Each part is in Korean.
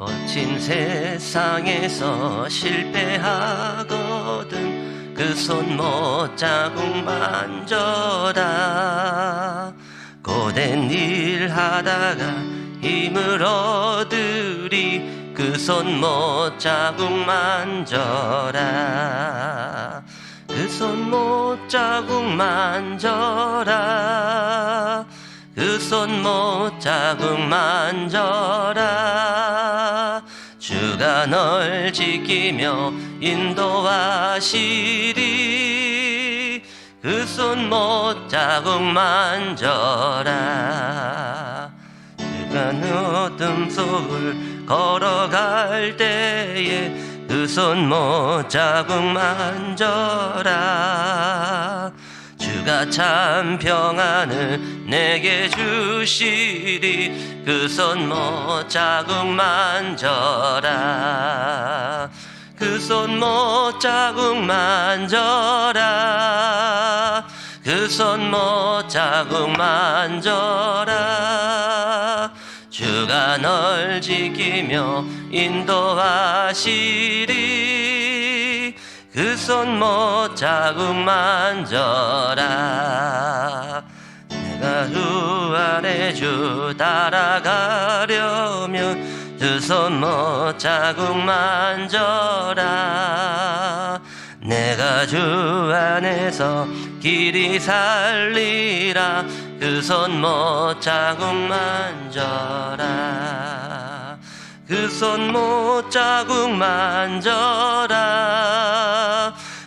거친 세상에서 실패하거든 그 손 못 자국 만져라 고된 일 하다가 힘을 얻으리 그 손 못 자국 만져라. 그 손 못 자국 만져라. 그 손 못 자국 만져라 주가 널 지키며 인도하시리. 그 손 못 자국 만져라 주가 어둠 속을 걸어갈 때에 그 손 못 자국 만져라 주가 참 평안을 내게 주시리 그 손 못 자국 만져라. 그 손 못 자국 만져라. 그 손 못 자국 만져라. 주가 널 지키며 인도하시리. 그 손 못 자국 만져라 안에 주 따라가려면 두 손 못 자국 만져라 내가 주 안에서 길이 살리라. 그 손 못 자국 만져라 그 손 못 자국 만져라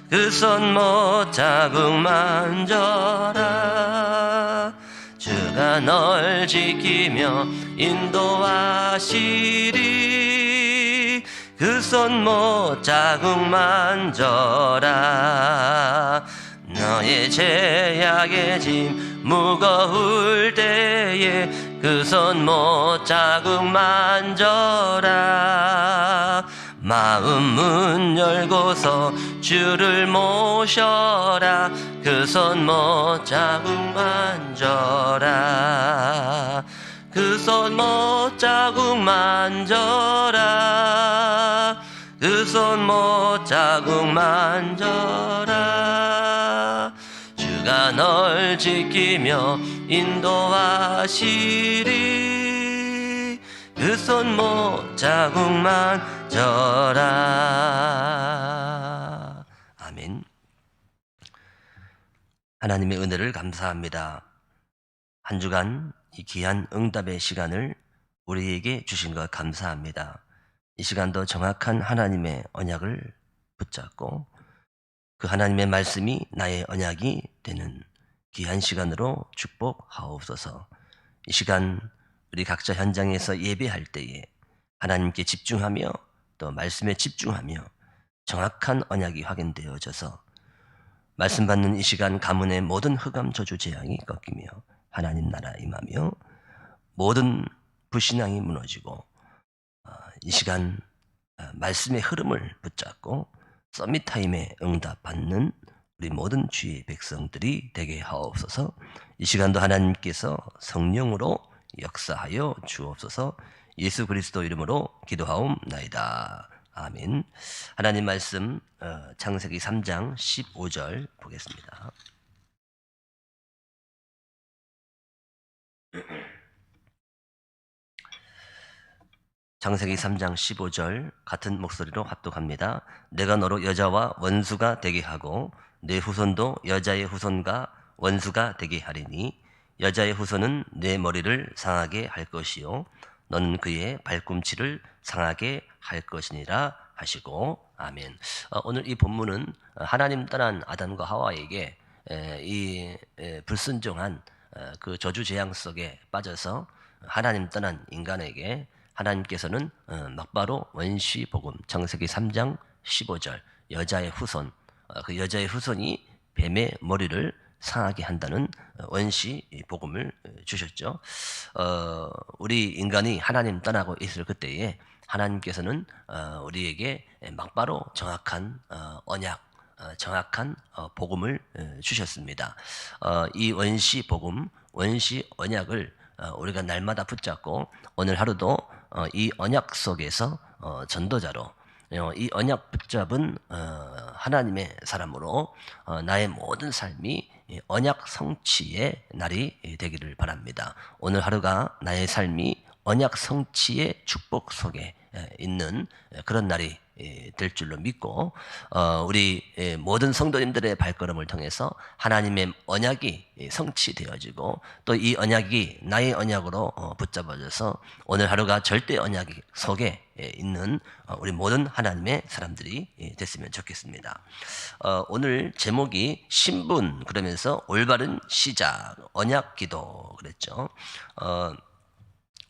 그 손 못 자국 만져라 주가 널 지키며 인도하시리. 그 손 못 자국 만져라. 너의 죄악의 짐 무거울 때에 그 손 못 자국 만져라. 마음 문 열고서 주를 모셔라 그 손 못 자국 만져라. 그 손 못 자국 만져라. 그 손 못 자국 만져라. 주가 널 지키며 인도하시리. 그 손 못 자국 만져라 아멘 하나님의 은혜를 감사합니다 한 주간 이 귀한 응답의 시간을 우리에게 주신 것 감사합니다. 이 시간도 정확한 하나님의 언약을 붙잡고 그 하나님의 말씀이 나의 언약이 되는 귀한 시간으로 축복하옵소서. 이 시간 우리 각자 현장에서 예배할 때에 하나님께 집중하며 또 말씀에 집중하며 정확한 언약이 확인되어져서 말씀 받는 이 시간 가문의 모든 흑암 저주 재앙이 꺾이며 하나님 나라 임하며 모든 불신앙이 무너지고 어, 이 시간 어, 말씀의 흐름을 붙잡고 서밋 타임에 응답받는 우리 모든 주의 백성들이 되게 하옵소서. 이 시간도 하나님께서 성령으로 역사하여 주옵소서. 예수 그리스도 이름으로 기도하옵나이다. 아멘. 하나님 말씀 어, 창세기 3장 15절 보겠습니다. 장세기 3장 15절 같은 목소리로 합독합니다. 내가 너로 여자와 원수가 되게 하고 내 후손도 여자의 후손과 원수가 되게 하리니 여자의 후손은 내 머리를 상하게 할 것이요 너는 그의 발꿈치를 상하게 할 것이니라 하시고 아멘. 어, 오늘 이 본문은 하나님 떠난 아담과 하와에게 에, 이 에, 불순종한 어, 그 저주 재앙 속에 빠져서 하나님 떠난 인간에게 하나님께서는 어, 막바로 원시 복음 창세기 3장 15절 여자의 후손 어, 그 여자의 후손이 뱀의 머리를 상하게 한다는 어, 원시 복음을 어, 주셨죠. 어, 우리 인간이 하나님 떠나고 있을 그때에 하나님께서는 어, 우리에게 막바로 정확한 어, 언약, 어, 정확한 어, 복음을 어, 주셨습니다. 어, 이 원시 복음, 원시 언약을 어, 우리가 날마다 붙잡고 오늘 하루도 어, 이 언약 속에서 어, 전도자로 어, 이 언약 붙잡은 어, 하나님의 사람으로 어, 나의 모든 삶이 이 언약 성취의 날이 되기를 바랍니다. 오늘 하루가 나의 삶이 언약 성취의 축복 속에 에, 있는 에, 그런 날이 에, 될 줄로 믿고 어, 우리 에, 모든 성도님들의 발걸음을 통해서 하나님의 언약이 에, 성취되어지고 또 이 언약이 나의 언약으로 어, 붙잡아져서 오늘 하루가 절대 언약 속에 에, 있는 어, 우리 모든 하나님의 사람들이 에, 됐으면 좋겠습니다. 어, 오늘 제목이 신분 그러면서 올바른 시작 언약 기도 그랬죠. 어,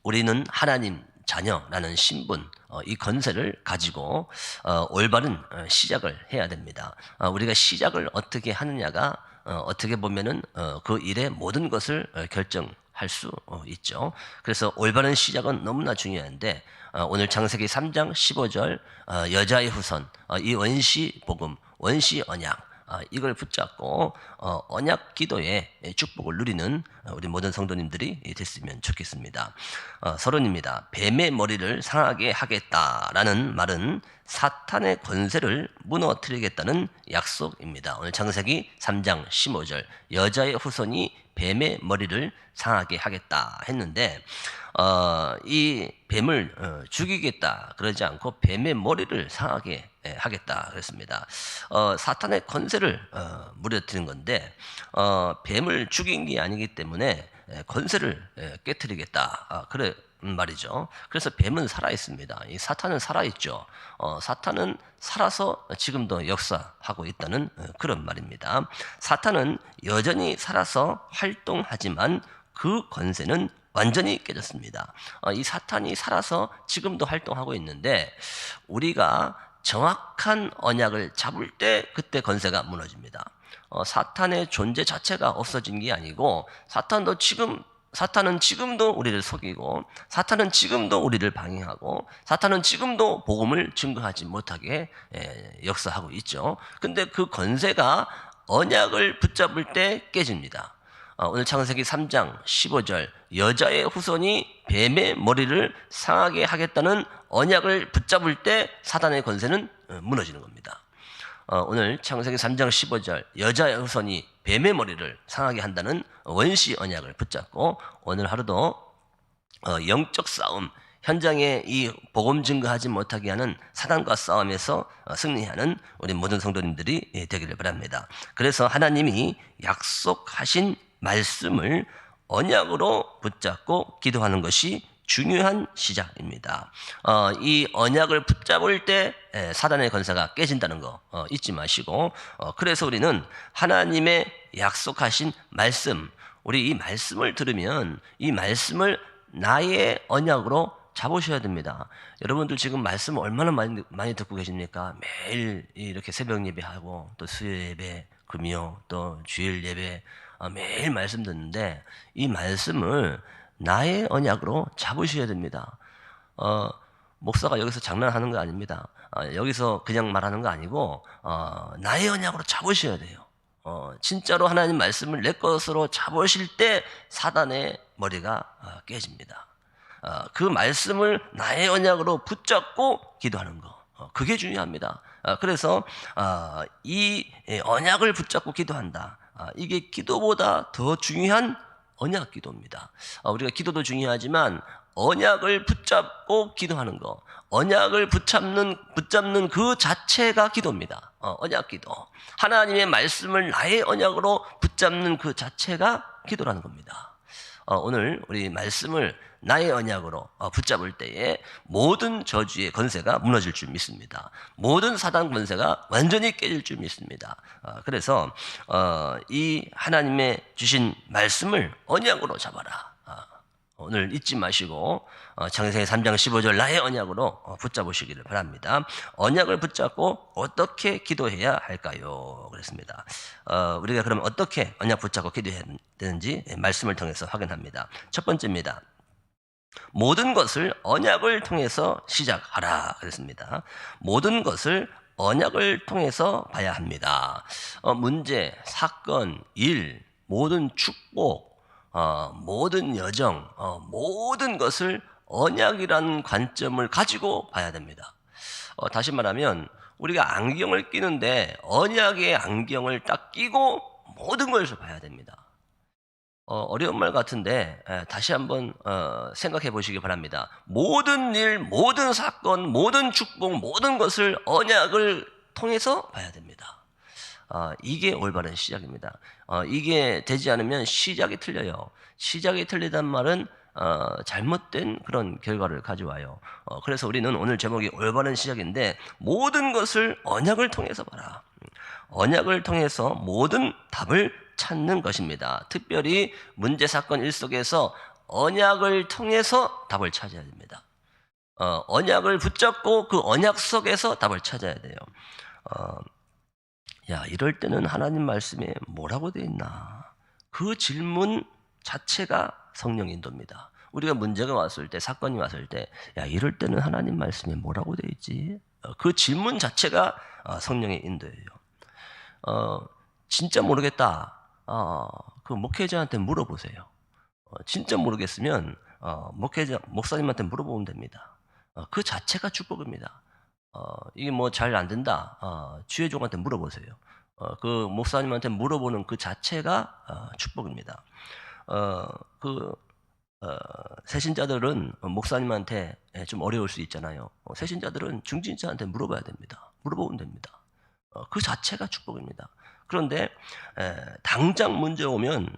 우리는 하나님 자녀라는 신분, 어, 이 건세를 가지고 어, 올바른 어, 시작을 해야 됩니다. 어, 우리가 시작을 어떻게 하느냐가 어, 어떻게 보면은 어, 그 일의 모든 것을 어, 결정할 수 어, 있죠. 그래서 올바른 시작은 너무나 중요한데 어, 오늘 창세기 3장 15절 어, 여자의 후손 어, 이 원시 복음, 원시 언약 아, 이걸 붙잡고 어, 언약 기도의 축복을 누리는 어, 우리 모든 성도님들이 됐으면 좋겠습니다. 어, 서론입니다. 뱀의 머리를 상하게 하겠다라는 말은 사탄의 권세를 무너뜨리겠다는 약속입니다. 오늘 창세기 3장 15절 여자의 후손이 뱀의 머리를 상하게 하겠다 했는데 어, 이 뱀을 어, 죽이겠다 그러지 않고 뱀의 머리를 상하게 예, 하겠다 그랬습니다. 어, 사탄의 권세를 어, 무너뜨린 건데 어, 뱀을 죽인 게 아니기 때문에 예, 권세를 예, 깨뜨리겠다 아, 그래 말이죠. 그래서 뱀은 살아 있습니다. 이 사탄은 살아 있죠. 어, 사탄은 살아서 지금도 역사하고 있다는 어, 그런 말입니다. 사탄은 여전히 살아서 활동하지만 그 권세는 완전히 깨졌습니다. 어, 이 사탄이 살아서 지금도 활동하고 있는데 우리가 정확한 언약을 잡을 때 그때 권세가 무너집니다. 어, 사탄의 존재 자체가 없어진 게 아니고 사탄도 지금 사탄은 지금도 우리를 속이고 사탄은 지금도 우리를 방해하고 사탄은 지금도 복음을 증거하지 못하게 에, 역사하고 있죠. 근데 그 권세가 언약을 붙잡을 때 깨집니다. 어, 오늘 창세기 3장 15절 여자의 후손이 뱀의 머리를 상하게 하겠다는 언약을 붙잡을 때 사단의 권세는 어, 무너지는 겁니다. 어, 오늘 창세기 3장 15절 여자의 후손이 뱀의 머리를 상하게 한다는 원시 언약을 붙잡고 오늘 하루도 어, 영적 싸움 현장에 이 복음 증거하지 못하게 하는 사단과 싸움에서 어, 승리하는 우리 모든 성도님들이 예, 되기를 바랍니다. 그래서 하나님이 약속하신 말씀을 언약으로 붙잡고 기도하는 것이 중요한 시작입니다. 어, 이 언약을 붙잡을 때 에, 사단의 권세가 깨진다는 거 어, 잊지 마시고 어, 그래서 우리는 하나님의 약속하신 말씀 우리 이 말씀을 들으면 이 말씀을 나의 언약으로 잡으셔야 됩니다. 여러분들 지금 말씀 얼마나 많이, 많이 듣고 계십니까? 매일 이렇게 새벽 예배하고 또 수요 예배, 금요, 또 주일 예배 어, 매일 말씀 듣는데 이 말씀을 나의 언약으로 잡으셔야 됩니다. 어, 목사가 여기서 장난하는 거 아닙니다. 어, 여기서 그냥 말하는 거 아니고 어, 나의 언약으로 잡으셔야 돼요. 어, 진짜로 하나님 말씀을 내 것으로 잡으실 때 사단의 머리가 어, 깨집니다. 어, 그 말씀을 나의 언약으로 붙잡고 기도하는 거. 어, 그게 중요합니다. 어, 그래서 어, 이 언약을 붙잡고 기도한다. 아, 이게 기도보다 더 중요한 언약 기도입니다. 아, 우리가 기도도 중요하지만 언약을 붙잡고 기도하는 거, 언약을 붙잡는 붙잡는 그 자체가 기도입니다. 어, 언약 기도. 하나님의 말씀을 나의 언약으로 붙잡는 그 자체가 기도라는 겁니다. 어, 오늘 우리 말씀을 나의 언약으로 어, 붙잡을 때에 모든 저주의 권세가 무너질 줄 믿습니다. 모든 사단 권세가 완전히 깨질 줄 믿습니다. 어, 그래서 어, 이 하나님의 주신 말씀을 언약으로 잡아라. 오늘 잊지 마시고 창세기 3장 15절 나의 언약으로 붙잡으시기를 바랍니다. 언약을 붙잡고 어떻게 기도해야 할까요? 그랬습니다. 우리가 그럼 어떻게 언약 붙잡고 기도해야 되는지 말씀을 통해서 확인합니다. 첫 번째입니다. 모든 것을 언약을 통해서 시작하라 그랬습니다. 모든 것을 언약을 통해서 봐야 합니다. 어, 문제, 사건, 일, 모든 축복, 어, 모든 여정, 어, 모든 것을 언약이라는 관점을 가지고 봐야 됩니다. 어, 다시 말하면 우리가 안경을 끼는데 언약의 안경을 딱 끼고 모든 것을 봐야 됩니다. 어, 려운말 같은데 에, 다시 한번 어, 생각해 보시기 바랍니다. 모든 일, 모든 사건, 모든 축복, 모든 것을 언약을 통해서 봐야 됩니다. 어, 이게 올바른 시작입니다. 어, 이게 되지 않으면 시작이 틀려요. 시작이 틀리단 말은 어, 잘못된 그런 결과를 가져와요. 어, 그래서 우리는 오늘 제목이 올바른 시작인데 모든 것을 언약을 통해서 봐라. 언약을 통해서 모든 답을 찾는 것입니다. 특별히 문제 사건 일 속에서 언약을 통해서 답을 찾아야 됩니다. 어, 언약을 붙잡고 그 언약 속에서 답을 찾아야 돼요. 어, 야, 이럴 때는 하나님 말씀에 뭐라고 돼 있나? 그 질문 자체가 성령 인도입니다. 우리가 문제가 왔을 때, 사건이 왔을 때, 야, 이럴 때는 하나님 말씀에 뭐라고 돼 있지? 어, 그 질문 자체가 어, 성령의 인도예요. 어, 진짜 모르겠다. 어, 그 목회자한테 물어보세요. 어, 진짜 모르겠으면 어, 목회자 목사님한테 물어보면 됩니다. 어, 그 자체가 축복입니다. 어, 이게 뭐 잘 안 된다. 어, 주의종한테 물어보세요. 어, 그 목사님한테 물어보는 그 자체가 어, 축복입니다. 어, 그 어, 새신자들은 목사님한테 예, 좀 어려울 수 있잖아요. 어, 새신자들은 중진자한테 물어봐야 됩니다. 물어보면 됩니다. 어, 그 자체가 축복입니다. 그런데 에, 당장 문제 오면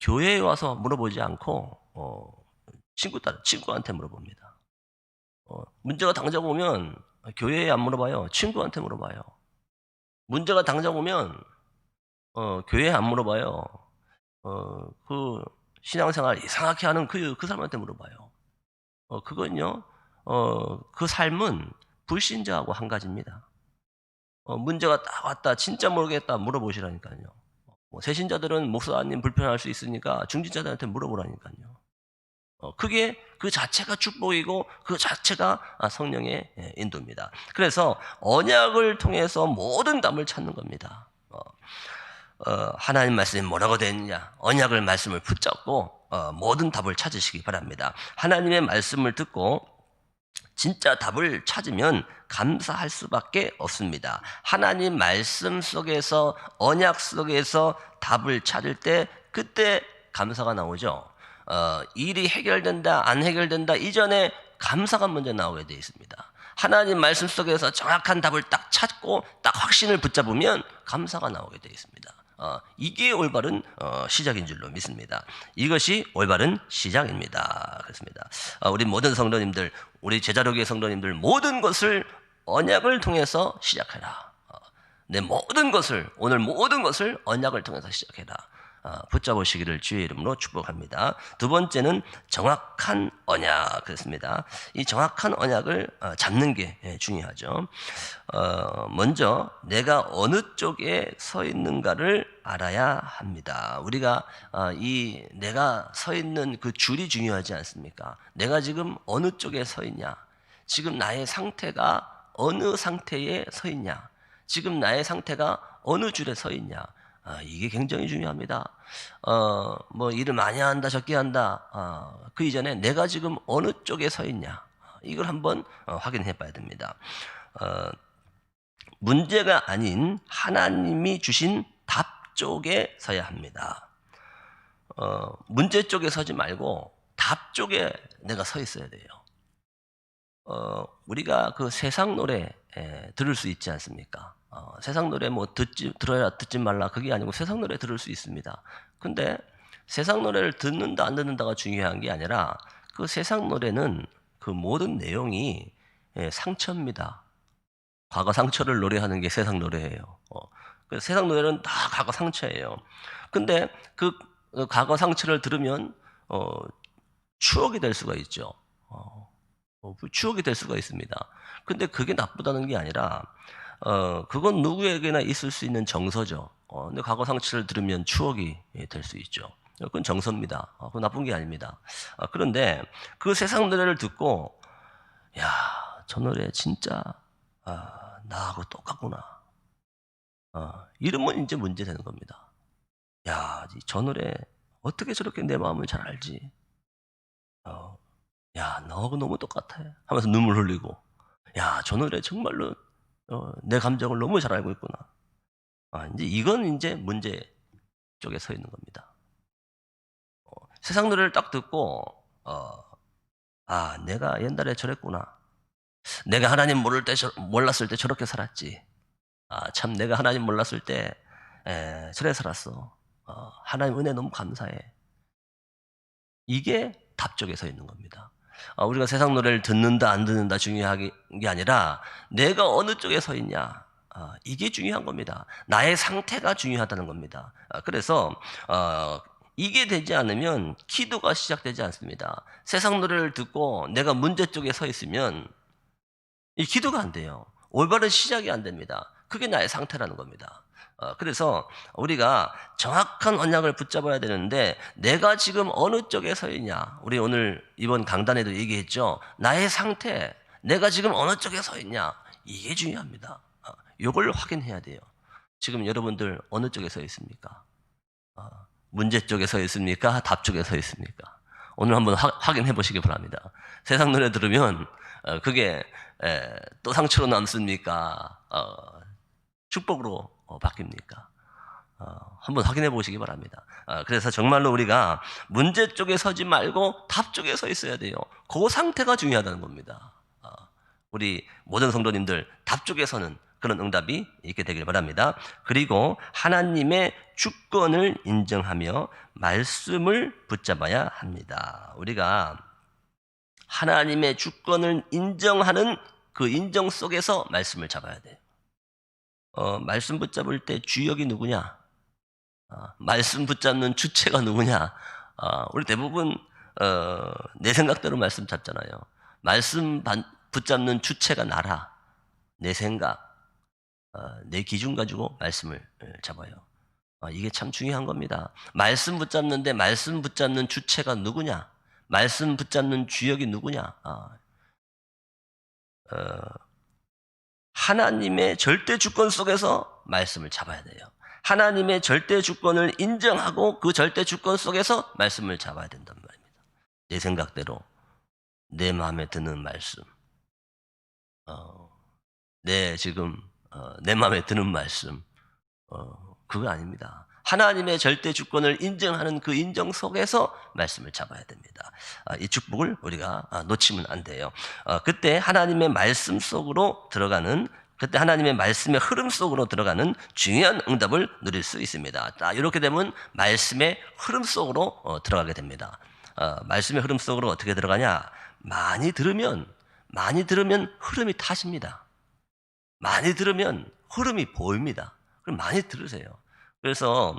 교회에 와서 물어보지 않고 어, 친구 딸 친구한테 물어봅니다. 어, 문제가 당장 오면 교회에 안 물어봐요. 친구한테 물어봐요. 문제가 당장 오면 어, 교회에 안 물어봐요. 어, 그 신앙생활 이상하게 하는 그, 그 사람한테 물어봐요. 어, 그건요, 어, 그 삶은 불신자하고 한 가지입니다. 어, 문제가 딱 왔다, 진짜 모르겠다 물어보시라니까요. 뭐, 새신자들은 목사님 불편할 수 있으니까 중진자들한테 물어보라니까요. 어, 그게 그 자체가 축복이고 그 자체가 아, 성령의 예, 인도입니다. 그래서 언약을 통해서 모든 답을 찾는 겁니다. 어, 어, 하나님 말씀이 뭐라고 되어 있느냐? 언약을 말씀을 붙잡고 어, 모든 답을 찾으시기 바랍니다. 하나님의 말씀을 듣고 진짜 답을 찾으면 감사할 수밖에 없습니다. 하나님 말씀 속에서 언약 속에서 답을 찾을 때 그때 감사가 나오죠. 어, 일이 해결된다 안 해결된다 이전에 감사가 먼저 나오게 되어 있습니다. 하나님 말씀 속에서 정확한 답을 딱 찾고 딱 확신을 붙잡으면 감사가 나오게 되어 있습니다. 어, 이게 올바른 어, 시작인 줄로 믿습니다. 이것이 올바른 시작입니다. 그렇습니다. 어, 우리 모든 성도님들, 우리 제자로기의 성도님들 모든 것을 언약을 통해서 시작해라. 어, 내 모든 것을 오늘 모든 것을 언약을 통해서 시작해라. 어, 붙잡으시기를 주의 이름으로 축복합니다. 두 번째는 정확한 언약 그렇습니다. 이 정확한 언약을 어, 잡는 게 예, 중요하죠. 어, 먼저 내가 어느 쪽에 서 있는가를 알아야 합니다. 우리가 어, 이 내가 서 있는 그 줄이 중요하지 않습니까? 내가 지금 어느 쪽에 서 있냐? 지금 나의 상태가 어느 상태에 서 있냐? 지금 나의 상태가 어느 줄에 서 있냐? 아, 이게 굉장히 중요합니다. 어, 뭐 일을 많이 한다, 적게 한다. 어, 그 이전에 내가 지금 어느 쪽에 서 있냐. 이걸 한번 어, 확인해 봐야 됩니다. 어, 문제가 아닌 하나님이 주신 답 쪽에 서야 합니다. 어, 문제 쪽에 서지 말고 답 쪽에 내가 서 있어야 돼요. 어, 우리가 그 세상 노래 에, 들을 수 있지 않습니까? 어, 세상 노래 뭐 듣지 들어야 듣지 말라 그게 아니고 세상 노래 들을 수 있습니다. 근데 세상 노래를 듣는다 안 듣는다가 중요한 게 아니라 그 세상 노래는 그 모든 내용이 예, 상처입니다. 과거 상처를 노래하는 게 세상 노래예요. 어, 그 세상 노래는 다 과거 상처예요. 근데 그, 그 과거 상처를 들으면 어, 추억이 될 수가 있죠. 어, 어, 그 추억이 될 수가 있습니다. 근데 그게 나쁘다는 게 아니라 어, 그건 누구에게나 있을 수 있는 정서죠. 어, 근데 과거 상처를 들으면 추억이 될 수 있죠. 그건 정서입니다. 어, 그건 나쁜 게 아닙니다. 어, 그런데 그 세상 노래를 듣고, 야, 저 노래 진짜, 아, 나하고 똑같구나. 어, 이러면 이제 문제 되는 겁니다. 야, 저 노래 어떻게 저렇게 내 마음을 잘 알지? 어, 야, 너하고 너무 똑같아. 하면서 눈물 흘리고, 야, 저 노래 정말로 어, 내 감정을 너무 잘 알고 있구나. 아, 이제 이건 이제 문제 쪽에 서 있는 겁니다. 어, 세상 노래를 딱 듣고, 어, 아, 내가 옛날에 저랬구나. 내가 하나님 모를 때, 저- 몰랐을 때 저렇게 살았지. 아, 참, 내가 하나님 몰랐을 때, 에, 저래 살았어. 어, 하나님 은혜 너무 감사해. 이게 답 쪽에 서 있는 겁니다. 아, 우리가 세상 노래를 듣는다 안 듣는다 중요한 게 아니라 내가 어느 쪽에 서 있냐 아, 이게 중요한 겁니다. 나의 상태가 중요하다는 겁니다. 아, 그래서 어, 이게 되지 않으면 기도가 시작되지 않습니다. 세상 노래를 듣고 내가 문제 쪽에 서 있으면 이 기도가 안 돼요. 올바른 시작이 안 됩니다. 그게 나의 상태라는 겁니다. 어, 그래서 우리가 정확한 언약을 붙잡아야 되는데 내가 지금 어느 쪽에 서 있냐. 우리 오늘 이번 강단에도 얘기했죠. 나의 상태, 내가 지금 어느 쪽에 서 있냐. 이게 중요합니다. 어, 이걸 확인해야 돼요. 지금 여러분들 어느 쪽에 서 있습니까? 어, 문제 쪽에 서 있습니까? 답 쪽에 서 있습니까? 오늘 한번 하- 확인해 보시기 바랍니다. 세상 노래 들으면 어, 그게 에, 또 상처로 남습니까? 어, 축복으로 어, 바뀝니까? 어, 한번 확인해 보시기 바랍니다. 어, 그래서 정말로 우리가 문제 쪽에 서지 말고 답 쪽에 서 있어야 돼요. 그 상태가 중요하다는 겁니다. 어, 우리 모든 성도님들 답 쪽에 서는 그런 응답이 있게 되길 바랍니다. 그리고 하나님의 주권을 인정하며 말씀을 붙잡아야 합니다. 우리가 하나님의 주권을 인정하는 그 인정 속에서 말씀을 잡아야 돼요. 어, 말씀 붙잡을 때 주역이 누구냐? 아, 말씀 붙잡는 주체가 누구냐? 아, 우리 대부분 어, 내 생각대로 말씀 잡잖아요. 말씀 반- 붙잡는 주체가 나라, 내 생각, 어, 내 기준 가지고 말씀을 어, 잡아요. 아, 이게 참 중요한 겁니다. 말씀 붙잡는데 말씀 붙잡는 주체가 누구냐? 말씀 붙잡는 주역이 누구냐? 하나님의 절대 주권 속에서 말씀을 잡아야 돼요. 하나님의 절대 주권을 인정하고 그 절대 주권 속에서 말씀을 잡아야 된단 말입니다. 내 생각대로 내 마음에 드는 말씀, 어, 내 지금 어, 내 마음에 드는 말씀, 어, 그거 아닙니다. 하나님의 절대 주권을 인정하는 그 인정 속에서 말씀을 잡아야 됩니다. 아, 이 축복을 우리가 아, 놓치면 안 돼요. 어, 그때 하나님의 말씀 속으로 들어가는 그때 하나님의 말씀의 흐름 속으로 들어가는 중요한 응답을 누릴 수 있습니다. 자, 이렇게 되면 말씀의 흐름 속으로 어, 들어가게 됩니다. 어, 말씀의 흐름 속으로 어떻게 들어가냐? 많이 들으면 많이 들으면 흐름이 타십니다. 많이 들으면 흐름이 보입니다. 그럼 많이 들으세요. 그래서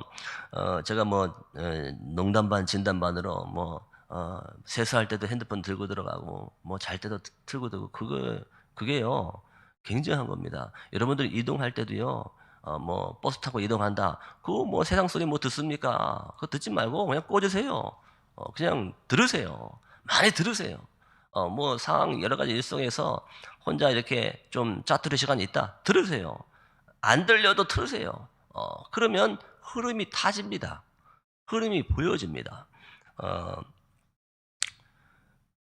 어, 제가 뭐 어, 농담 반 진담 반으로 뭐 어, 세수할 때도 핸드폰 들고 들어가고 뭐 잘 때도 드- 들고 들고 그거 그게요 굉장한 겁니다. 여러분들 이동할 때도요. 어, 뭐 버스 타고 이동한다. 그거 뭐 세상 소리 뭐 듣습니까? 그거 듣지 말고 그냥 꽂으세요. 어, 그냥 들으세요. 많이 들으세요. 어, 뭐 상황 여러 가지 일성에서 혼자 이렇게 좀 짜투리 시간이 있다. 들으세요. 안 들려도 들으세요. 어, 그러면 흐름이 타집니다. 흐름이 보여집니다. 어,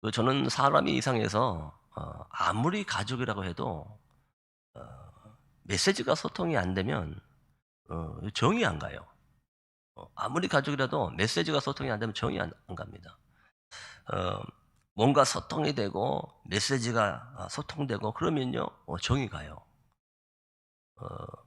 그 저는 사람이 이상해서 어, 아무리 가족이라고 해도 어, 메시지가 소통이 안 되면 어, 정이 안 가요. 어, 아무리 가족이라도 메시지가 소통이 안 되면 정이 안, 안 갑니다. 어, 뭔가 소통이 되고 메시지가 아, 소통되고 그러면요 어, 정이 가요. 어,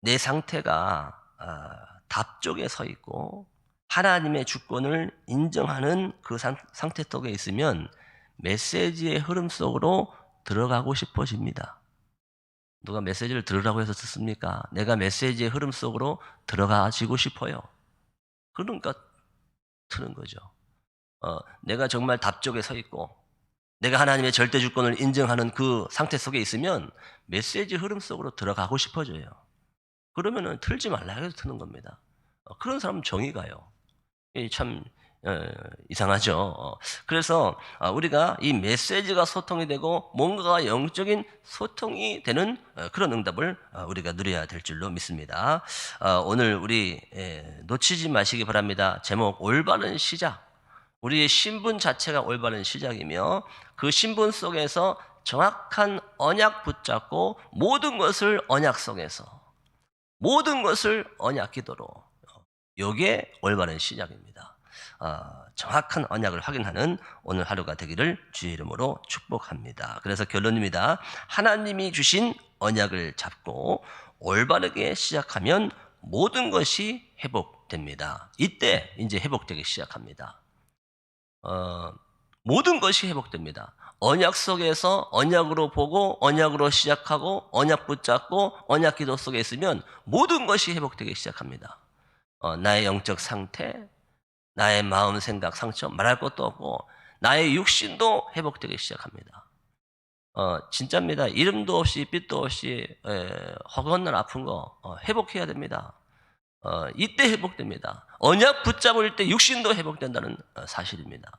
내 상태가 아, 답 쪽에 서 있고 하나님의 주권을 인정하는 그 상, 상태 속에 있으면 메시지의 흐름 속으로 들어가고 싶어집니다. 누가 메시지를 들으라고 해서 듣습니까? 내가 메시지의 흐름 속으로 들어가지고 싶어요. 그러니까 트는 거죠. 어, 내가 정말 답 쪽에 서 있고 내가 하나님의 절대 주권을 인정하는 그 상태 속에 있으면 메시지 흐름 속으로 들어가고 싶어져요. 그러면은 틀지 말라 해서 트는 겁니다. 어, 그런 사람은 정이 가요. 이참 어, 이상하죠. 어, 그래서 어, 우리가 이 메시지가 소통이 되고 뭔가가 영적인 소통이 되는 어, 그런 응답을 어, 우리가 누려야 될 줄로 믿습니다. 어, 오늘 우리 에, 놓치지 마시기 바랍니다. 제목 올바른 시작. 우리의 신분 자체가 올바른 시작이며 그 신분 속에서 정확한 언약 붙잡고 모든 것을 언약 속에서 모든 것을 언약 기도로 요게 올바른 시작입니다. 아, 정확한 언약을 확인하는 오늘 하루가 되기를 주의 이름으로 축복합니다. 그래서 결론입니다. 하나님이 주신 언약을 잡고 올바르게 시작하면 모든 것이 회복됩니다. 이때 이제 회복되기 시작합니다. 어, 모든 것이 회복됩니다. 언약 속에서 언약으로 보고 언약으로 시작하고 언약 붙잡고 언약 기도 속에 있으면 모든 것이 회복되기 시작합니다. 어, 나의 영적 상태, 나의 마음, 생각, 상처 말할 것도 없고 나의 육신도 회복되기 시작합니다. 어, 진짜입니다. 이름도 없이 빛도 없이 에, 허건날 아픈 거 어, 회복해야 됩니다. 어, 이때 회복됩니다. 언약 붙잡을 때 육신도 회복된다는 어, 사실입니다.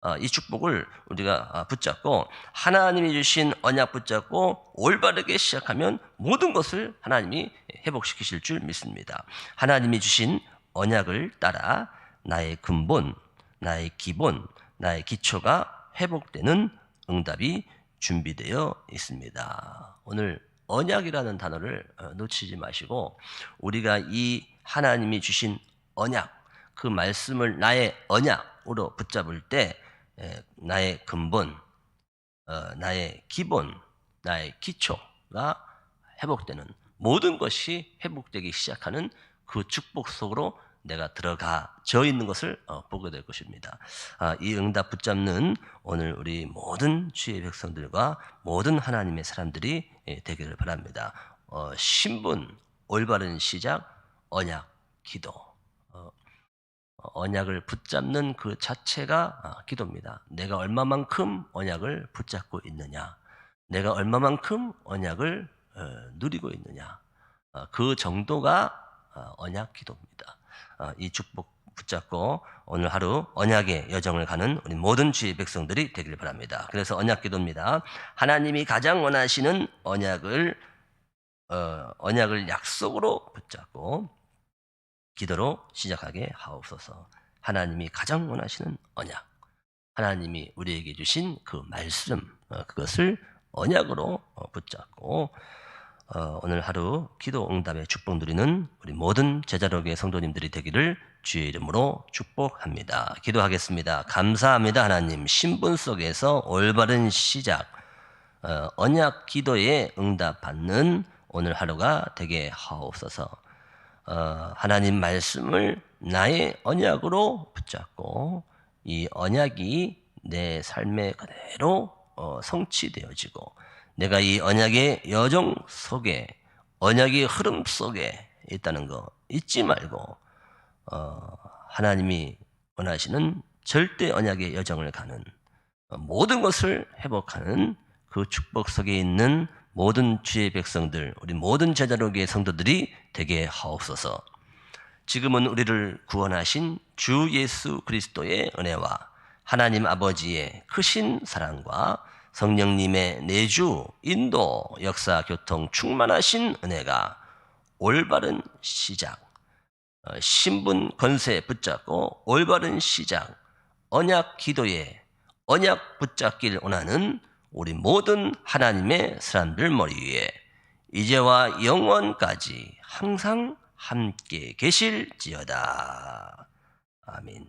어, 이 축복을 우리가 아, 붙잡고 하나님이 주신 언약 붙잡고 올바르게 시작하면 모든 것을 하나님이 회복시키실 줄 믿습니다. 하나님이 주신 언약을 따라 나의 근본, 나의 기본, 나의 기초가 회복되는 응답이 준비되어 있습니다. 오늘 언약이라는 단어를 어, 놓치지 마시고 우리가 이 하나님이 주신 언약, 그 말씀을 나의 언약으로 붙잡을 때 에, 나의 근본, 어, 나의 기본, 나의 기초가 회복되는 모든 것이 회복되기 시작하는 그 축복 속으로 내가 들어가져 있는 것을 어, 보게 될 것입니다. 아, 이 응답 붙잡는 오늘 우리 모든 주의 백성들과 모든 하나님의 사람들이 예, 되기를 바랍니다. 어, 신분, 올바른 시작, 언약, 기도. 어, 언약을 붙잡는 그 자체가 아, 기도입니다. 내가 얼마만큼 언약을 붙잡고 있느냐, 내가 얼마만큼 언약을 누리고 있느냐, 그 정도가 언약 기도입니다. 어, 이 축복 붙잡고 오늘 하루 언약의 여정을 가는 우리 모든 주의 백성들이 되길 바랍니다. 그래서 언약 기도입니다. 하나님이 가장 원하시는 언약을 어, 언약을 약속으로 붙잡고 기도로 시작하게 하옵소서. 하나님이 가장 원하시는 언약, 하나님이 우리에게 주신 그 말씀, 어, 그것을 언약으로 어, 붙잡고 어, 오늘 하루 기도 응답의 축복 누리는 우리 모든 제자로의 성도님들이 되기를 주의 이름으로 축복합니다. 기도하겠습니다. 감사합니다, 하나님. 신분 속에서 올바른 시작, 어, 언약 기도에 응답받는 오늘 하루가 되게 하옵소서. 어, 하나님 말씀을 나의 언약으로 붙잡고 이 언약이 내 삶에 그대로 어, 성취되어지고 내가 이 언약의 여정 속에 언약의 흐름 속에 있다는 거 잊지 말고 어, 하나님이 원하시는 절대 언약의 여정을 가는 어, 모든 것을 회복하는 그 축복 속에 있는 모든 주의 백성들, 우리 모든 제자로의 성도들이 되게 하옵소서. 지금은 우리를 구원하신 주 예수 그리스도의 은혜와 하나님 아버지의 크신 사랑과 성령님의 내주, 인도, 역사, 교통, 충만하신 은혜가 올바른 시작, 어, 신분 권세 붙잡고 올바른 시작, 언약 기도에 언약 붙잡기를 원하는 우리 모든 하나님의 사람들 머리 위에 이제와 영원까지 항상 함께 계실지어다. 아멘.